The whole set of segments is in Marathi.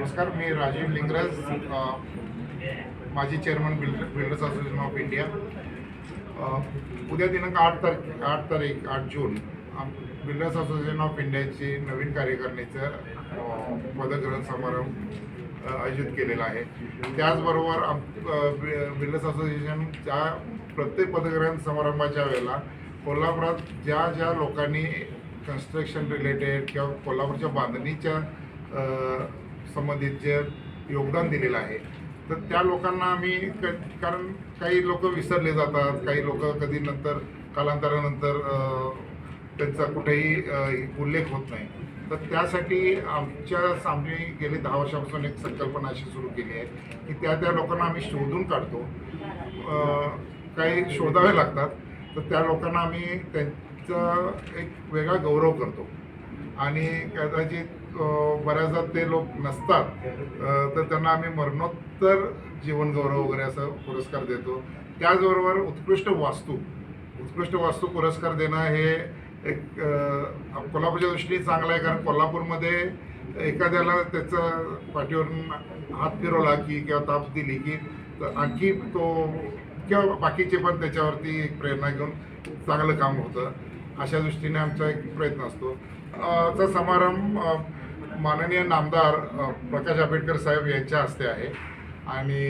नमस्कार मी राजीव लिंगराज माजी chairman builder builders association of India उद्या दिनांक आठ तारीख आठ तारीख आठ जून आम- बिल्डर्स असोसिएशन ऑफ इंडियाची नवीन कार्यकारिणीचं पदग्रहण समारंभ आयोजित केलेला आहे. त्याचबरोबर आम बिल्डर्स असोसिएशनच्या प्रत्येक पदग्रहण समारंभाच्या वेळेला कोल्हापुरात ज्या ज्या लोकांनी कन्स्ट्रक्शन रिलेटेड किंवा कोल्हापूरच्या बांधणीच्या संबंधित जे योगदान दिलेलं आहे. तर त्या लोकांना आम्ही कारण काही लोक विसरले जातात काही लोक कधी नंतर कालांतरानंतर त्यांचा कुठेही उल्लेख होत नाही. तर त्यासाठी आमच्या आम्ही गेले दहा वर्षापासून एक संकल्पना अशी सुरू केली आहे की त्या त्या लोकांना आम्ही शोधून काढतो. काही शोधावे लागतात तर त्या लोकांना आम्ही त्यांचा एक वेगळा गौरव करतो. आणि कदाचित बऱ्याचदा ते लोक नसतात. तर त्यांना आम्ही मरणोत्तर जीवनगौरव वगैरे असं पुरस्कार देतो. त्याचबरोबर उत्कृष्ट वास्तू. उत्कृष्ट वास्तू पुरस्कार देणं हे एक कोल्हापूरच्या दृष्टीने चांगलं आहे. कारण कोल्हापूरमध्ये एखाद्याला त्याचं पाठीवरून हात फिरवला की किंवा ताप दिली की आणखी तो किंवा बाकीचे पण त्याच्यावरती एक प्रेरणा घेऊन चांगलं काम होतं. अशा दृष्टीने आमचा एक प्रयत्न असतो. चा समारंभ माननीय नामदार प्रकाश आंबेडकर साहेब यांच्या हस्ते आहे. आणि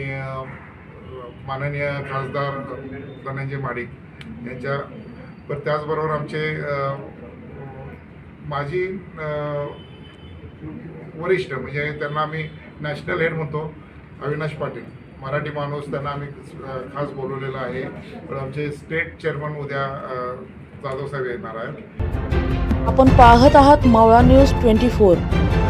माननीय खासदार धनंजय माडिक यांच्या पण त्याचबरोबर आमचे माझी माजी वरिष्ठ म्हणजे त्यांना आम्ही नॅशनल हेड म्हणतो अविनाश पाटील. मराठी माणूस त्यांना आम्ही खास बोलवलेला आहे. पण आमचे स्टेट चेअरमन उद्या जाधव साहेब येणार आहेत. आपण पाहत आहात मावळा न्यूज ट्वेंटी फोर.